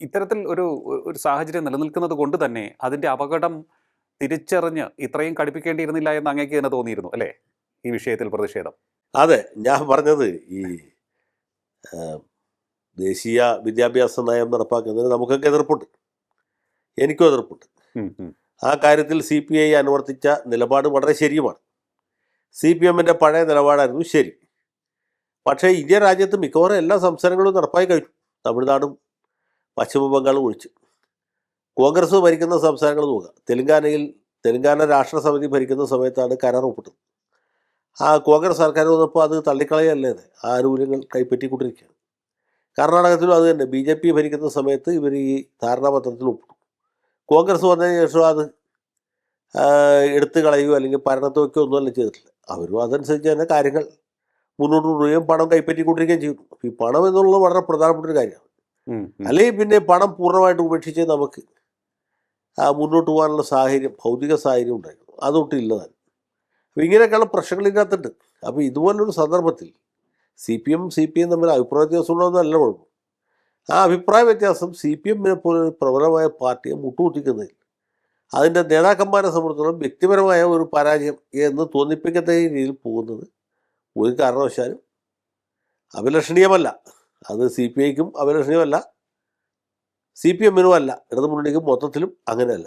ഇത്തരത്തിൽ ഒരു ഒരു സാഹചര്യം നിലനിൽക്കുന്നത് കൊണ്ട് തന്നെ അതിന്റെ അപകടം തിരിച്ചറിഞ്ഞ് ഇത്രയും കടുപ്പിക്കേണ്ടിയിരുന്നില്ല എന്ന് അങ്ങേക്ക് തന്നെ തോന്നിയിരുന്നു അല്ലേ? ഈ വിഷയത്തിൽ പ്രതിഷേധം. അതെ ഞാൻ പറഞ്ഞത് ഈ ദേശീയ വിദ്യാഭ്യാസ നയം നടപ്പാക്കുന്നതിന് നമുക്കൊക്കെ എതിർപ്പുണ്ട്. എനിക്കും എതിർപ്പുണ്ട്. ആ കാര്യത്തിൽ സി പി ഐ അനുവർത്തിച്ച നിലപാട് വളരെ ശരിയുമാണ്. സി പി എമ്മിന്റെ പഴയ നിലപാടായിരുന്നു ശരി. പക്ഷേ ഇന്ത്യ രാജ്യത്ത് മിക്കവാറും എല്ലാ സംസ്ഥാനങ്ങളും നടപ്പായി കഴിഞ്ഞു. തമിഴ്നാടും പശ്ചിമ ബംഗാൾ ഒഴിച്ച്. കോൺഗ്രസ് ഭരിക്കുന്ന സംസ്ഥാനങ്ങൾ നോക്കുക. തെലങ്കാനയിൽ തെലങ്കാന രാഷ്ട്ര സമിതി ഭരിക്കുന്ന സമയത്താണ് കരാർ ഒപ്പിട്ടത്. ആ കോൺഗ്രസ് സർക്കാർ വന്നപ്പോൾ അത് തള്ളിക്കളയല്ലേ. ആ ആനുകൂല്യങ്ങൾ കൈപ്പറ്റിക്കൊണ്ടിരിക്കുകയാണ്. കർണാടകത്തിലും അത് തന്നെ. ബി ജെ പി ഭരിക്കുന്ന സമയത്ത് ഇവർ ഈ ധാരണാപത്രത്തിൽ ഒപ്പിട്ടു. കോൺഗ്രസ് വന്നതിന് ശേഷം അത് എടുത്തു കളയുകയോ അല്ലെങ്കിൽ ഭരണത്ത് വയ്ക്കുകയോ ഒന്നുമല്ല ചെയ്തിട്ടില്ല. അവരും അതനുസരിച്ച് തന്നെ കാര്യങ്ങൾ മുന്നോട്ട് കൊണ്ടുപോവുകയും പണം കൈപ്പറ്റിക്കൊണ്ടിരിക്കുകയും ചെയ്തു. ഈ പണം എന്നുള്ളത് വളരെ പ്രധാനപ്പെട്ട ഒരു കാര്യമാണ്. അല്ലെങ്കിൽ പിന്നെ പണം പൂർണമായിട്ട് ഉപേക്ഷിച്ച് നമുക്ക് മുന്നോട്ട് പോകാനുള്ള സാഹചര്യം ഭൗതിക സാഹചര്യം ഉണ്ടായിരുന്നു. അതൊട്ടും ഇല്ലതാണ് അപ്പോൾ ഇങ്ങനെയൊക്കെയുള്ള പ്രശ്നങ്ങൾ ഇതിനകത്തുണ്ട്. അപ്പോൾ ഇതുപോലൊരു സന്ദർഭത്തിൽ C P M C P M തമ്മിൽ അഭിപ്രായ വ്യത്യാസം ഉള്ളതെന്നല്ല കുഴപ്പം. ആ അഭിപ്രായ വ്യത്യാസം സി പി എമ്മിനെ പോലെ ഒരു പ്രബലമായ പാർട്ടിയെ മുട്ടുകുത്തിക്കുന്നതിൽ അതിന്റെ നേതാക്കന്മാരെ സംബന്ധിച്ചിടത്തോളം വ്യക്തിപരമായ ഒരു പരാജയം എന്ന് തോന്നിപ്പിക്കത്തക്ക രീതിയിൽ പോകുന്നത് ഒരു കാരണവശാലും അഭിലഷണീയമല്ല. അത് സി പി ഐക്കും അഭിലഷണീയമല്ല സി പി എമ്മിനുമല്ല ഇടതുമുന്നണിക്കും മൊത്തത്തിലും അങ്ങനെയല്ല.